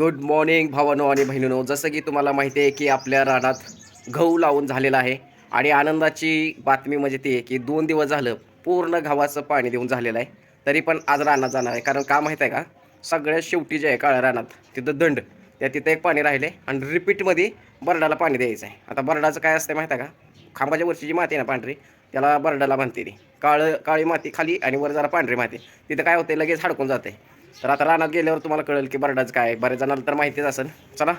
Good morning भावानो आणि बहिणीनो. जसं की तुम्हाला माहिती आहे की आपल्या रानात गहू लावून झालेला आहे आणि आनंदाची बातमी म्हणजे ती आहे की दोन दिवस झालं पूर्ण गव्हाचं पाणी देऊन झालेलं आहे. तरी पण आज रानात जाणार आहे. कारण का माहीत आहे का? सगळ्यात शेवटी जे आहे काळ्या रानात तिथं दंड. त्या तिथं एक पाणी राहिले आणि रिपीटमध्ये बरडाला पाणी द्यायचं आहे. आता बरडाचं काय असतं माहीत आहे का? खांबाच्या वरची जी माती आहे ना पांढरी त्याला बरडाला म्हणते ती. काळं काळी माती खाली आणि वर जरा पांढरी माती. तिथं काय होते लगेच हडकून जाते तर आता रानात गेल्यावर तुम्हाला कळेल की बरडाचं काय. बऱ्याच जणांना तर माहितीच असेल. चला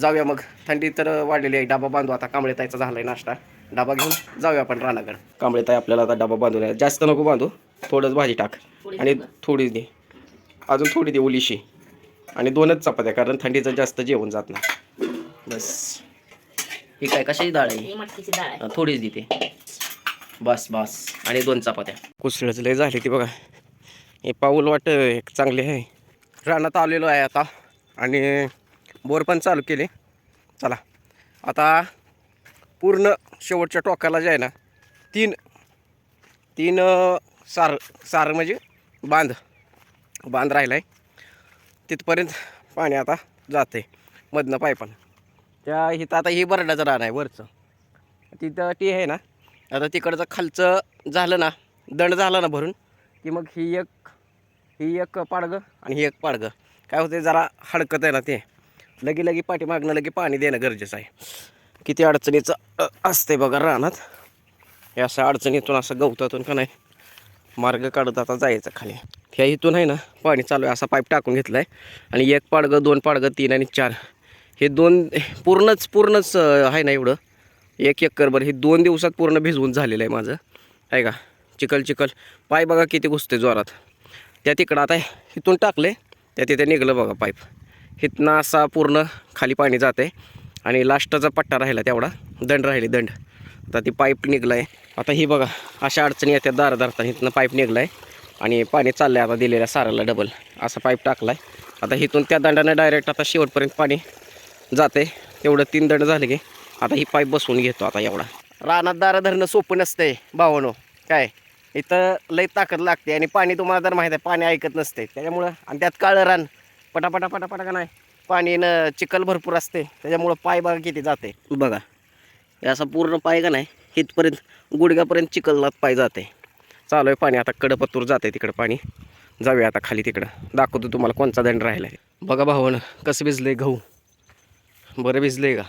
जाऊया मग. थंडी तर वाढलेली आहे. डाबा बांधू आता. कांबळे ताईचा झाला आहे नाश्ता. डाबा घेऊन जाऊया आपण रानाकडे. कांबळे ताई आपल्याला आता डाबा बांधून आहे. जास्त नको बांधू. थोडंच भाजी टाक. आणि थोडीच दे. अजून थोडी दे उलीशी आणि दोनच चपात्या कारण थंडीचं जास्त जेवण जात नाही. बस. ही काय कशाची डाळ आहे? मटकीची डाळ आहे. थोडीच देते. बस बस. आणि दोन चपात्या. कुसळच लय झाली ती बघा. हे पाऊल वाट एक चांगले आहे. रानात आलेलो आहे आता. आणि बोर पण चालू केले. चला. आता पूर्ण शेवटच्या टोकाला जे आहे ना. तीन तीन सार सार म्हणजे बांध. बांध राहिला आहे तिथपर्यंत पाणी आता जाते मधनं पायपानं त्या इथं आता ही बरडाचं रान आहे वरचं. तिथं ती आहे ना. आता तिकडचं खालचं झालं ना. दंड झालं ना भरून की मग ही एक ही एक पाडगं आणि ही एक पाडगं. काय होते जरा हडकत आहे ना ते. लगी लगी पाठीमागणं लगी पाणी देणं गरजेचं आहे. किती अडचणीचं असते बघा रानात. हे असं अडचणीतून असं गवतातून का नाही मार्ग काढत आता जायचं खाली. ह्या इथून आहे ना पाणी चालू आहे असा पाईप टाकून घेतला आहे आणि एक पाडगं दोन पाडगं तीन आणि चार. हे दोन पूर्णच पूर्णच आहे ना एवढं. एक एकरभर हे दोन दिवसात पूर्ण भिजवून झालेलं आहे माझं. आहे का? चिखल चिखल. पाय बघा किती घुसते जोरात. त्या तिकडं आता इथून टाकले त्या तिथे निघलं बघा पाईप. इथनं असा पूर्ण खाली पाणी जाते आणि लास्टचा पट्टा राहिला तेवढा दंड राहिली दंड. आता ती पाईप निघला आहे आता ही बघा अशा अडचणी येतात दार धरताना इथनं पाईप निघला आहे आणि पाणी चाललं आहे आता दिलेल्या साराला डबल असा पाईप टाकला आहे आता इथून त्या दंडानं डायरेक्ट आता शेवटपर्यंत पाणी जाते तेवढं तीन दंड झाले की आता ही पाईप बसवून घेतो आता एवढा. रानात दारं धरणं सोपं नसतंय भावानो. काय? इथं लई ताकद लागते आणि पाणी तुम्हाला तर माहीत आहे पाणी ऐकत नसते. त्याच्यामुळं आणि त्यात काळं रान पटापटा पटापटा का नाही पाणी न चिखल भरपूर असते. त्याच्यामुळं पाय बघा किती जाते. बघा हे असं पूर्ण पाय का नाही इथपर्यंत गुडघ्यापर्यंत चिखलनात पाय जाते. चालू आहे पाणी आता कडपत्तूर जाते तिकडं पाणी. जाऊया आता खाली तिकडं. दाखवतो तुम्हाला कोणचा दंड राहिला आहे बघा भावानं कसं भिजलं गहू. बरं भिजलं का?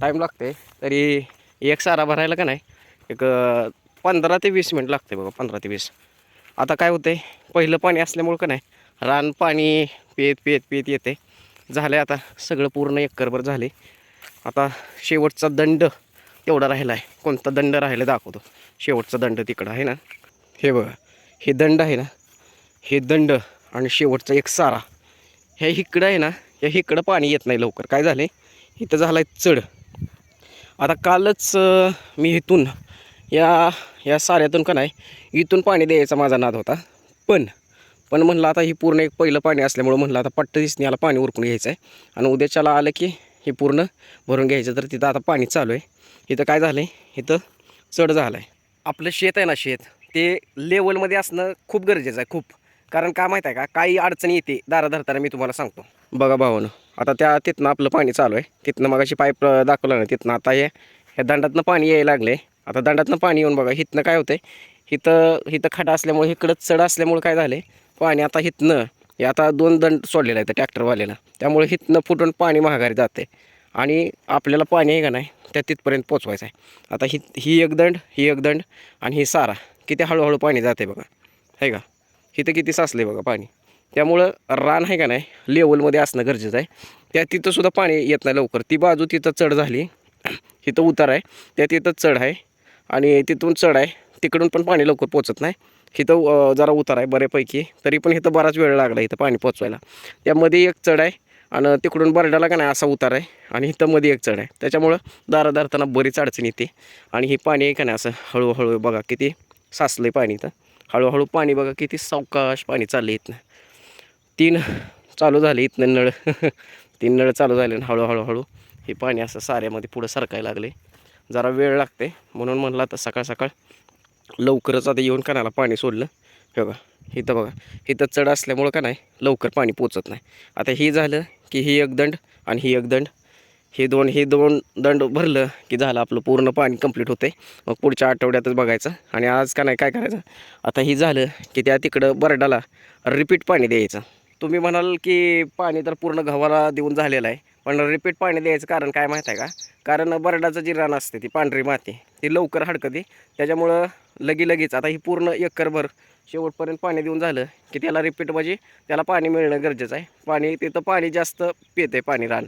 टाईम लागते तरी एक सारा भरायला का नाही एक पंधरा ते वीस मिनिट लागते बघा पंधरा ते वीस. आता काय होते पहिलं पाणी असल्यामुळं का नाही रान पाणी पेत पेत पेत येते झालं आहे आता सगळं पूर्ण एकरभर झाले आता शेवटचा दंड तेवढा राहिला आहे कोणता दंड राहिला दाखवतो. शेवटचा दंड तिकडं आहे ना. हे बघा हे दंड आहे ना हे दंड आणि शेवटचा एक सारा. ह्या इकडं आहे ना या इकडं पाणी येत नाही लवकर. काय झालं इथं झालं आहे चढ आता कालच मी इथून या या साऱ्यातून का नाही इथून पाणी द्यायचा माझा नाद होता. पण पण म्हणलं आता ही पूर्ण एक पहिलं पाणी असल्यामुळं म्हणलं आता पट्ट दिसणे याला पाणी उरकून घ्यायचं आहे आणि उद्याच्याला आलं की हे पूर्ण भरून घ्यायचं तर तिथं आता पाणी चालू आहे. इथं काय झालं आहे इथं चढ झालं आहे आपलं शेत आहे ना शेत ते लेवलमध्ये असणं खूप गरजेचं आहे खूप. कारण काय माहीत आहे का काही अडचणी येते दारा धरताना मी तुम्हाला सांगतो. बघा भावानं आता त्या तिथनं आपलं पाणी चालू आहे. तिथनं मगाशी पाईप दाखवलं ना तिथनं आता हे ह्या दंडातनं पाणी यायला लागलं आहे आता दंडातनं पाणी येऊन बघा हिथनं काय होतंय? इथं इथं खडा असल्यामुळे इकडं चढ असल्यामुळे काय झालं पाणी आता हिथनं हे आता दोन दंड सोडलेलं आहे त्या ट्रॅक्टरवाल्यानं. त्यामुळे हिथनं फुटून पाणी महागारी जाते आणि आपल्याला पाणी आहे का नाही त्या तिथपर्यंत पोचवायचं आहे. आता ही ही एक दंड ही एक दंड आणि ही सारा किती हळूहळू पाणी जाते बघा. आहे का? हिथं किती साचले बघा पाणी. त्यामुळं रान आहे का नाही लेवलमध्ये असणं गरजेचं आहे. त्या तिथंसुद्धा पाणी येत नाही लवकर. ती बाजू तिथं चढ झाली इथं उतार आहे. त्या तिथं चढ आहे. आणि तिथून चढ आहे. तिकडून पण पाणी लवकर पोचत नाही. इथं जरा उतार आहे बऱ्यापैकी. तरी पण इथं बराच वेळ लागला इथं पाणी पोचवायला. त्यामध्ये एक चढ आहे आणि तिकडून बरड्याला का नाही असा उतार आहे. आणि इथं मध्ये एक चढ आहे. त्याच्यामुळं दारा धरताना बरीच अडचण येते. आणि हे पाणी आहे का नाही असं हळूहळू बघा किती साचलं पाणी इथं. हळूहळू पाणी बघा किती सावकाश पाणी चाललं इथनं. तीन चालू झाले इथनं नळ. तीन नळ चालू झाले आणि हळूहळू हळू हे पाणी असं साऱ्यामध्ये पुढं सरकायला लागले जरा वेळ लागते. म्हणून म्हणलं आता सकाळ सकाळ लवकरच आता येऊन कानाला पाणी सोडलं. हे बघा इथं बघा. इथं चढ असल्यामुळं का नाही लवकर पाणी पोचत नाही. आता हे झालं की ही एक दंड आणि ही एक दंड. हे दोन हे दोन दंड भरलं की झालं आपलं पूर्ण पाणी कंप्लीट होते मग पुढच्या आठवड्यातच बघायचं. आणि आज का नाही काय करायचं? आता ही झालं की त्या तिकडं बरडाला रिपीट पाणी द्यायचं. तुम्ही म्हणाल की पाणी तर पूर्ण गव्हाला देऊन झालेलं आहे. पण रिपीट पाणी द्यायचं कारण काय माहीत आहे का? कारण बरडाचं जी रान असते ती पांढरी माती ती लवकर हडकते. त्याच्यामुळं लगी लगेच आता ही पूर्ण एकरभर शेवटपर्यंत पाणी देऊन झालं की त्याला रिपीट म्हणजे त्याला पाणी मिळणं गरजेचं आहे. पाणी तिथं पाणी जास्त पिते पाणी रान.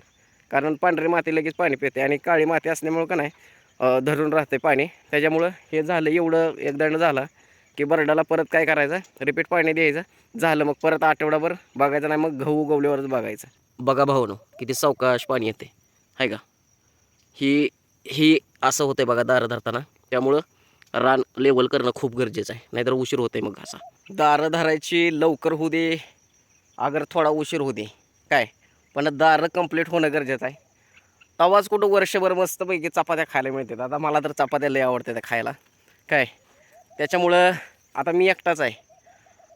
कारण पांढरी माती लगेच पाणी पिते आणि काळी माती असल्यामुळं का नाही धरून राहते पाणी. त्याच्यामुळं हे झालं एवढं एकदंड झाला की बरडाला परत काय करायचं? रिपीट पाणी द्यायचं. झालं मग परत आठवडाभर बघायचं नाही मग गहू उगवल्यावरच बघायचं. बघा भाऊनो किती सावकाश पाणी येते. आहे का? ही ही असं होतंय बघा दारं धरताना. त्यामुळं रान लेवल करणं खूप गरजेचं आहे. नाहीतर उशीर होतंय मग असा. दारं धरायची लवकर होऊ दे. अगर थोडा उशीर होऊ दे. काय? पण दारं कंप्लीट होणं गरजेचं आहे. तवाच कुठं वर्षभर मस्तपैकी चपात्या खायला मिळतात. आता मला तर चपात्या लय आवडतात खायला. काय? त्याच्यामुळं आता मी एकटाच आहे.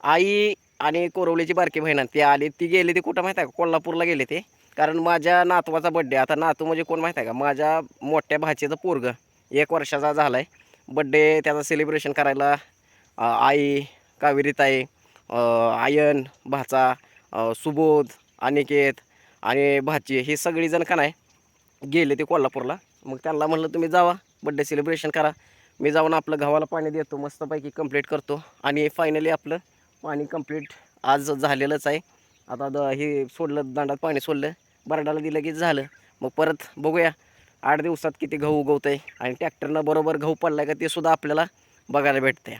आई आणि कोरवलीची बारकी बहीण ते ती आली ती गेली ती कुठं माहीत आहे का? कोल्हापूरला गेले ते. कारण माझ्या नातवाचा बड्डे आता नातू म्हणजे कोण माहीत आहे का? माझ्या मोठ्या भाचीचं पोरगं. एक वर्षाचा झाला आहे बड्डे त्याचं सेलिब्रेशन करायला आई कावेरीताई आयन भाचा सुबोध अनिकेत आणि भाची हे सगळीजण का नाही गेले ते कोल्हापूरला. मग त्यांना म्हणलं तुम्ही जावा बड्डे सेलिब्रेशन करा. मी जाऊन आपलं गव्हाला पाणी देतो मस्तपैकी कंप्लीट करतो आणि फायनली आपलं पाणी कंप्लीट आज झालेलंच आहे. आता द हे सोडलं दांडात पाणी सोडलं बरडाला दिलं की झालं. मग परत बघूया आठ दिवसात किती गहू उगवतं आहे आणि ट्रॅक्टरनं बरोबर गहू पडला का ते सुद्धा आपल्याला बघायला भेटते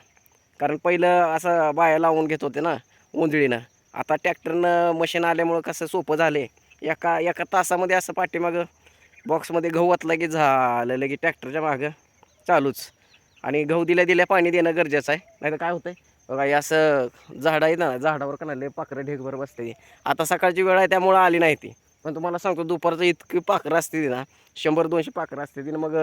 कारण पहिलं असं बाया लावून घेत होते ना उंदळीनं. आता ट्रॅक्टरनं मशीन आल्यामुळं कसं सोपं झालं आहे एका एका तासामध्ये असं पाठीमागं बॉक्समध्ये गहू वाचला की झालं लगे ट्रॅक्टरच्या मागं चालूच. आणि गहू दिल्या दिल्या पाणी देणं गरजेचं आहे. नाही तर काय होतं आहे बघा हे असं झाड आहे ना झाडावर का नाही लय पाखरं ढेगभर बसते आता सकाळची वेळ आहे त्यामुळं आली नाही ती. पण तुम्हाला सांगतो दुपारचं इतकी पाखरं असते ना शंभर दोनशे पाखरं असते ती ना मग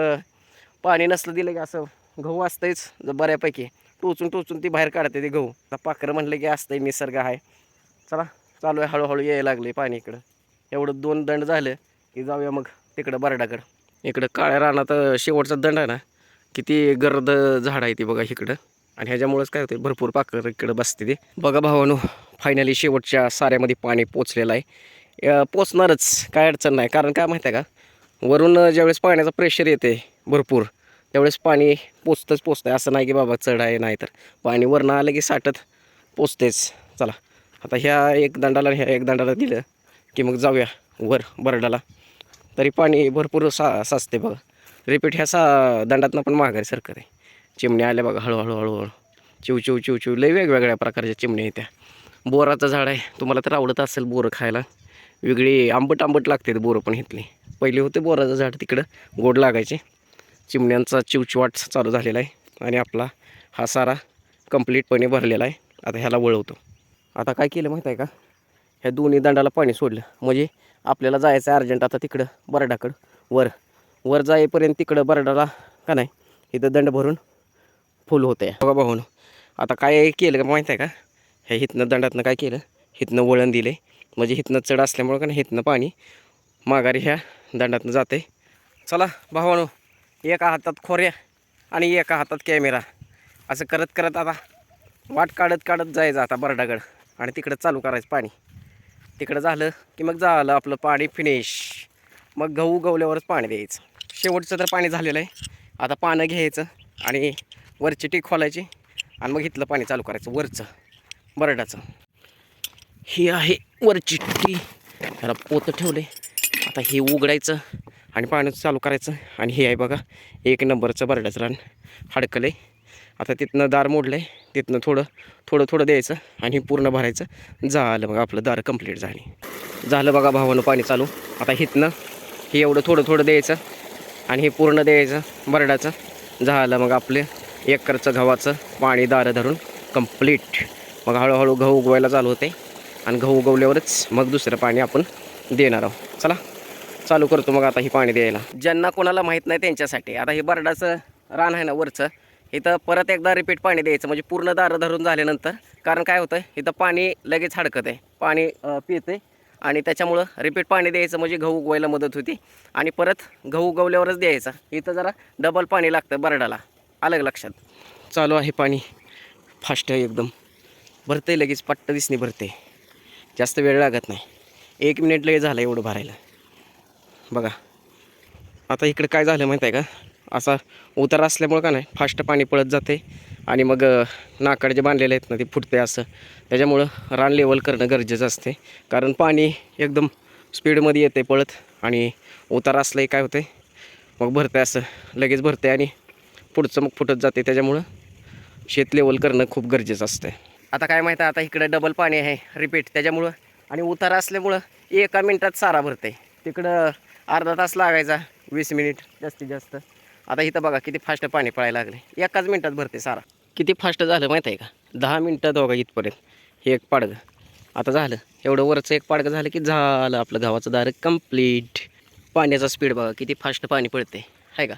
पाणी नसलं दिलं की असं गहू असतंच बऱ्यापैकी. टोचून टोचून ती बाहेर काढते ती गहू. आता पाखरं म्हणलं की असतंय निसर्ग आहे. चला चालू आहे हळूहळू यायला लागले पाणी इकडं. एवढं दोन दंड झालं की जाऊया मग तिकडं बरडाकडं इकडं काळ्या रानात शेवटचा दंड आहे ना किती गर्द झाड आहे ती बघा इकडं. आणि ह्याच्यामुळेच काय होते भरपूर पाकर इकडं बसते ते. बघा भावानो फायनली शेवटच्या साऱ्यामध्ये पाणी पोचलेलं आहे. पोचणारच काय अडचण नाही. कारण काय माहिती आहे का वरून ज्यावेळेस पाण्याचं प्रेशर येते भरपूर त्यावेळेस पाणी पोचतंच पोचतं आहे. असं नाही की बाबा चढ आहे नाही तर. पाणी वरनं आलं की साठत पोचतेच. चला आता ह्या एक दंडाला ह्या एक दंडाला दिलं की मग जाऊया वर बरडाला. तरी पाणी भरपूर सा साचते बघा. रिपीट ह्या सा दंडातनं पण माघारी सरकत आहे चिमण्या आल्या बघा हळूहळू हळूहळू. चिव चिव चिव चिव. लई वेगवेगळ्या प्रकारच्या चिमण्या येत्या बोराचं झाड आहे. तुम्हाला तर आवडत असेल बोरं खायला. वेगळी आंबट आंबट लागते बोरं पण इथली. पहिले होते बोराचं झाड तिकडं गोड लागायचे. चिमण्यांचा चिवचिवाट चालू झालेला आहे. आणि आपला हा सारा कंप्लीटपणे भरलेला आहे. आता ह्याला वळवतो. आता काय केलं माहीत आहे का? ह्या दोन्ही दंडाला पाणी सोडलं. म्हणजे आपल्याला जायचं आहे अर्जंट आता तिकडं बरडाकडं. वर. वर जाईपर्यंत तिकडं बरडाला का नाही इथं दंड भरून फुल होतं. आहे बघा भाऊन आता काय केलं का माहीत आहे का? ह्या हिथनं दंडातनं काय केलं? हिथनं वळण दिले म्हणजे हिथनं चढ असल्यामुळं का नाही हिथनं पाणी माघारी ह्या दंडातनं जाते चला भावानो एका हातात खोऱ्या आणि एका हातात कॅमेरा. असं करत करत आता वाट काढत काढत जायचं आता बरडागड. आणि तिकडं चालू करायचं पाणी. तिकडं झालं की मग झालं आपलं पाणी फिनिश मग गहू गवल्यावरच पाणी द्यायचं. शेवटचं तर पाणी झालेलं आहे. आता पानं घ्यायचं आणि वरची टीक खोलायची आणि मग इथलं पाणी चालू करायचं वरचं बरडाचं. ही आहे वरची टी ह्याला पोतं ठेवले. आता हे उघडायचं आणि पाणी चालू करायचं. आणि हे आहे बघा एक नंबरचं बरडाचं रान हडकलं आहे आता तिथनं दार मोडलं आहे तिथनं थोडं थोडं थोडं द्यायचं आणि हे पूर्ण भरायचं. झालं मग आपलं दार कंप्लीट झाली. झालं बघा भावानं पाणी चालू. आता हिथनं हे एवढं थोडं थोडं द्यायचं आणि हे पूर्ण द्यायचं बरडाचं. झालं मग आपले एकरचं गव्हाचं पाणी दारं धरून कंप्लीट मग हळूहळू गहू उगवायला चालू होते. आणि गहू उगवल्यावरच मग दुसरं पाणी आपण देणार आहोत. चला चालू करतो मग आता ही पाणी द्यायला. ज्यांना कोणाला माहीत नाही त्यांच्यासाठी. आता हे बरडाचं रान आहे ना वरचं इथं परत एकदा रिपीट पाणी द्यायचं. म्हणजे पूर्ण दारं धरून झाल्यानंतर कारण काय होतं इथं पाणी लगेच हडकत आहे पाणी पिते आणि त्याच्यामुळं रिपीट पाणी द्यायचं म्हणजे गहू उगवायला मदत होती. आणि परत गहू उगवल्यावरच द्यायचा. इथं जरा डबल पाणी लागतं बरडाला. अलग लक्षात? चालू आहे पाणी. फास्ट आहे एकदम. भरते लगेच पट्ट दिसणे भरते जास्त वेळ लागत नाही. एक मिनिट लगेच झालं एवढं भरायला. बघा. आता इकडं काय झालं माहीत आहे का? असा उतार असल्यामुळं का नाही फास्ट पाणी पळत जाते आणि मग नाकाड जे बांधलेले आहेत ना ते फुटते असं. त्याच्यामुळं रान लेवल करणं गरजेचं असते. कारण पाणी एकदम स्पीडमध्ये येते पळत. आणि उतार असलंही काय होते मग भरते असं. लगेच भरते आणि पुढचं मग फुटत जाते त्याच्यामुळं शेत लेवल करणं खूप गरजेचं असतं आता काय माहिती आहे आता इकडं डबल पाणी आहे रिपीट त्याच्यामुळं. आणि उतारा असल्यामुळं एका मिनटात सारा भरते तिकडं अर्धा तास लागायचा वीस मिनिट जास्तीत जास्त. आता इथं बघा किती फास्ट पाणी पळायला लागले एकाच मिनटात भरते सारा. किती फास्ट झालं माहीत आहे का? दहा मिनटात बघा इथपर्यंत. हे एक पाडगं. आता झालं. एवढं वरचं एक पाडगं झालं की झालं आपलं गावाचं दार कंप्लीट पाण्याचा स्पीड बघा किती फास्ट पाणी पडते आहे का?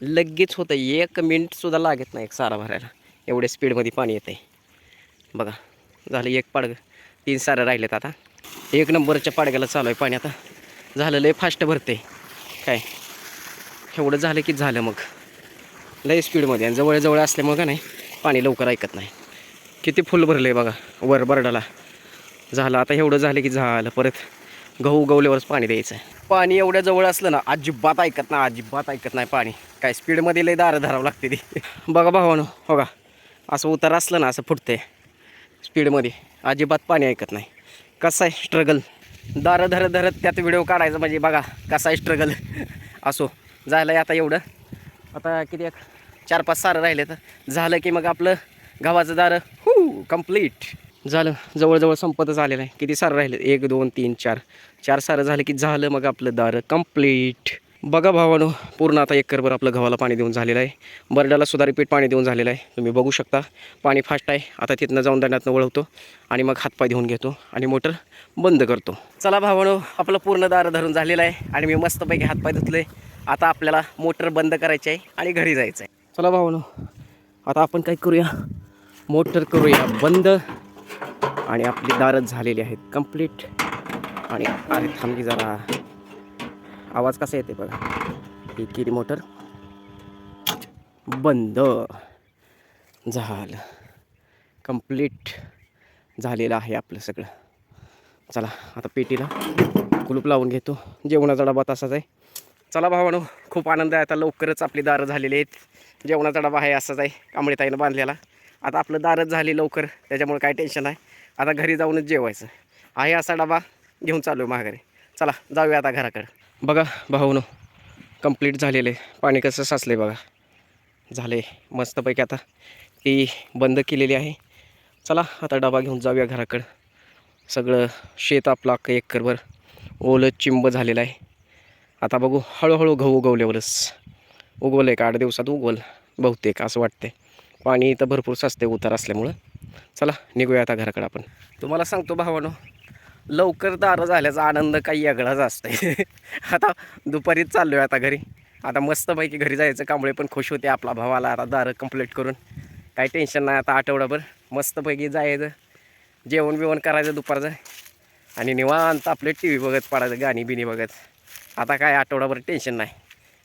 लगेच होतं. एक मिनिटसुद्धा लागत नाही एक सारा भरायला. एवढ्या स्पीडमध्ये पाणी येते बघा झालं एक पाडगं. तीन सारं राहिलेत आता. एक नंबरच्या पाडग्याला चालू आहे पाणी आता. झालं लय फास्ट भरते काय? एवढं झालं की झालं मग. लय स्पीडमध्ये आणि जवळजवळ असल्यामुळं का नाही पाणी लवकर ऐकत नाही. किती फुल भरलं आहे बघा वर बरडाला. झालं आता एवढं झालं की झालं परत. गहू गवल्यावरच पाणी द्यायचं आहे. पाणी एवढ्या जवळ असलं ना अजिबात ऐकत नाही अजिबात ऐकत नाही पाणी. काय स्पीडमध्ये लय दारं धरावं लागते ती. बघा भावानो हो का? असं उतार असलं ना असं फुटते स्पीडमध्ये अजिबात पाणी ऐकत नाही. कसं आहे स्ट्रगल दारं धरत धरत त्यात व्हिडिओ काढायचा म्हणजे बघा कसा आहे स्ट्रगल असो झालं आहे आता एवढं. आता किती एक चार पाच सारं राहिले तर झालं की मग आपलं गव्हाचं दारं हू कंप्लीट झालं जवळजवळ संपतच आलेलं आहे. किती सारं राहिले एक दोन तीन चार. चार सारं झालं की झालं मग आपलं दारं कंप्लीट बघा भावानो पूर्ण आता एकरभर आपलं गव्हाला पाणी देऊन झालेलं आहे. बरड्याला सुद्धा रिपीट पाणी देऊन झालेलं आहे. तुम्ही बघू शकता पाणी फास्ट आहे. आता तिथनं जाऊन दंडातनं वळवतो आणि मग हातपाय धुवून घेतो आणि मोटर बंद करतो. चला भावानो आपलं पूर्ण दार धरून झालेलं आहे आणि मी मस्तपैकी हातपाय धुतले. आता आपल्याला मोटर बंद करायची आहे आणि घरी जायचं आहे. चला भावानो आता आपण काय करूया? मोटर करूया बंद. आणि आपली दारच झालेली आहेत कंप्लीट आणि अरे थांबली जरा. आवाज कसा येते बघा. ही किरी मोटर बंद झालं. कंप्लीट झालेलं आहे आपलं सगळं. चला आता पेटीला कुलूप लावून घेतो. जेवणाचा डबा तसाच आहे. चला भावानो खूप आनंद आहे. आता लवकरच आपली दारं झालेली आहेत. जेवणाचा डबा आहे असाच आहे कांबळीताईनं बांधलेला. आता आपलं दारच झाली लवकर त्याच्यामुळे काय टेन्शन आहे आता घरी जाऊनच जेवायचं. आहे असा डबा. घेऊन चालू आहे माघारी. चला जाऊया आता घराकडं. बघा भाऊनो कंप्लीट झालेलं. आहे पाणी कसं साचलं आहे बघा. झाले मस्तपैकी आता. ती बंद केलेली आहे. चला आता डबा घेऊन जाऊया घराकडं. सगळं शेत आपलं अख्खं एकरभर. ओलं चिंब झालेलं आहे. आता बघू हळूहळू गहू उगवल्यावरच. उगवलं आहे का? आठ दिवसात उगवल. बहुतेक असं वाटते पाणी इथं भरपूर साचते उतार असल्यामुळं. चला निघूया आता घराकडं आपण. तुम्हाला सांगतो भावानो लवकर दारं झाल्याचा आनंद काही वेगळाच असते आता दुपारीच चाललो आहे आता घरी. आता मस्तपैकी घरी जायचं. कांबळे पण खुश होते आपला भावाला. आता दारं कंप्लीट करून. काही टेन्शन नाही आता आठवडाभर. मस्तपैकी जायचं. जेवण बिवण करायचं दुपारचं. आणि निवांत आपले टी व्ही बघत पडायचं गाणी बिणी बघत. आता काय आठवडाभर टेन्शन नाही.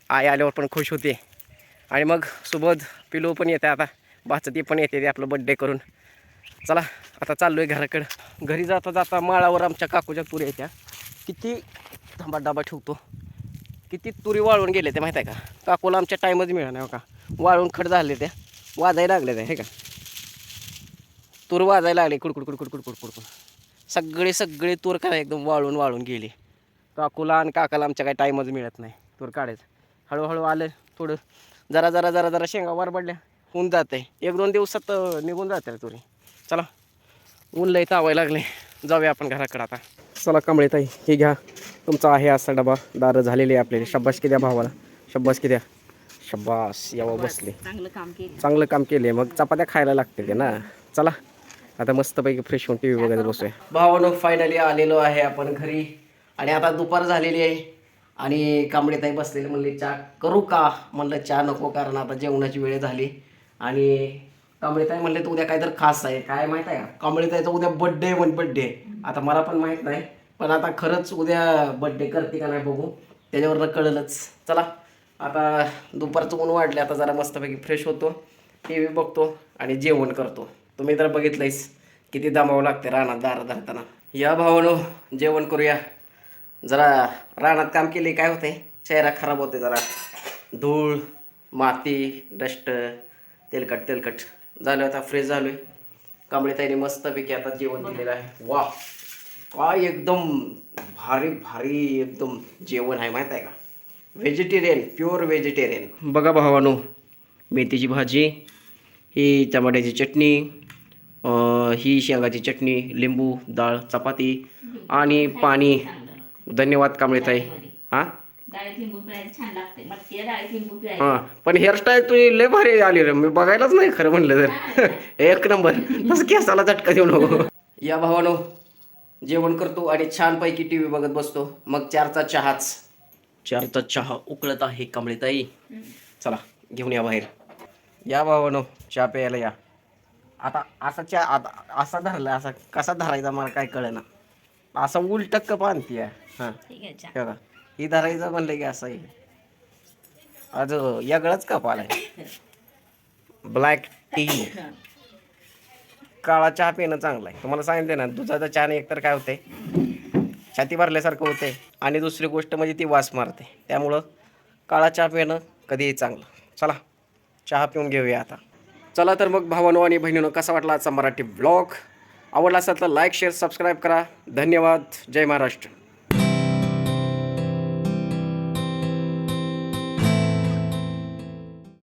आई आल्यावर पण खुश होते. आणि मग सुबोध पिलो पण येते आता. भाचं ते पण येते ते आपलं बड्डे करून. चला आता चाललो आहे घराकडं. घरी जाता जाता माळावर आमच्या काकूच्या तुरी येत्या किती थांबा डबा ठेवतो. किती तुरी वाळून गेले ते माहीत आहे का? काकूला आमच्या टाईमच मिळणार नाही हो का? वाळून खड झाले त्या. वाजायला लागल्या त्या हे का? तूर वाजायला लागले कुडकुड कुडकुड कुडकुड कुडकुड सगळे सगळे तूर काय एकदम वाळून वाळून गेली. काकूला आणि काकाला आमच्या काही टाईमच मिळत नाही तूर काढायचं. हळूहळू आलं थोडं जरा जरा जरा जरा शेंगा वर पडल्या होऊन जाते एक दोन दिवसात निघून जाते तुरी. चला. ऊन लई तावायला लागले. जाऊया आपण घराकडे आता. चला कमळे ताई हे घ्या. तुमचा आहे असा डबा. दारं झालेले आहे आपल्याला शब्बास किद्या भावाला. शब्बास किद्या शब्बास यावं बसले. चांगलं काम केलं. चांगलं काम केले मग चपात्या खायला लागते ते ना. चला. आता मस्तपैकी फ्रेश होऊन टी व्ही बघायला बसूया. भावानो फायनली आलेलो आहे आपण घरी. आणि आता दुपार झालेली आहे. आणि कांबळेताई बसलेले म्हणले चहा करू का? म्हणलं चहा नको कारण आता जेवणाची वेळ झाली. आणि कांबळेताई म्हणले तर उद्या तर खास आहे. काय माहीत आहे का? कांबळेताईचा उद्या बड्डे म्हण बड्डे आता मला पण माहीत नाही. पण आता खरंच उद्या बड्डे करते का नाही बघू. त्याच्यावरनं कळलंच. चला आता दुपारचं ऊन वाढले आता जरा मस्तपैकी फ्रेश होतो. टी व्ही बघतो आणि जेवण करतो. तुम्ही तर बघितलंयच किती दमावं लागते रानात दार धरताना. या भावानो जेवण करूया. जरा रानात काम केले काय होते चेहरा खराब होते जरा. धूळ माती डस्ट तेलकट तेलकट. झालं आता फ्रेश झालोय. कांबळेताईने मस्तपैकी आता जेवण दिलेलं आहे. वा काय एकदम भारी भारी एकदम जेवण आहे माहीत आहे का? व्हेजिटेरियन प्युअर व्हेजिटेरियन बघा भावानो मेथीची भाजी ही टमाट्याची चटणी ही शेंगाची चटणी लिंबू डाळ चपाती आणि पाणी. धन्यवाद कांबळेताई. हां? डाळीत लिंबू पिळायचं छान लागते. मटकी डाळीत लिंबू पिळायचं हां पण हेअरस्टाईल तुझी लय भारी आली रे. मी बघायलाच नाही खरं म्हणलं तर. एक नंबर. तसं केसाला झटका देऊ नको. या भावानो जेवण करतो आणि छानपैकी टी व्ही बघत बसतो. मग चारचा चहाच. चारचा चहा उकळत आहे कमळीताई. चला घेऊन या बाहेर. या भावानो चहा प्यायला या. आता असा चहा आता असा धरला असा कसा धरायचा मला काय कळेना. असा उलट कप आणते हां. ठीक आहे चहा. हे बघा. ही धरायचं म्हणलं की असं आहे. आज यागळाच कपाल आहे? ब्लॅक टी काळा चहा पिणं चांगलं आहे. तुम्हाला सांगितलं ना दुधाचा चहाने एकतर काय होते? छाती भरल्यासारखं होते आणि दुसरी गोष्ट म्हणजे ती वास मारते. त्यामुळं काळा चहा पिणं कधीही चांगलं. चला चहा पिऊन घेऊया आता. चला तर मग भावानो आणि बहिणीनो कसा वाटला आजचा मराठी ब्लॉग आवडला असेल तर लाईक शेअर सबस्क्राईब करा. धन्यवाद. जय महाराष्ट्र.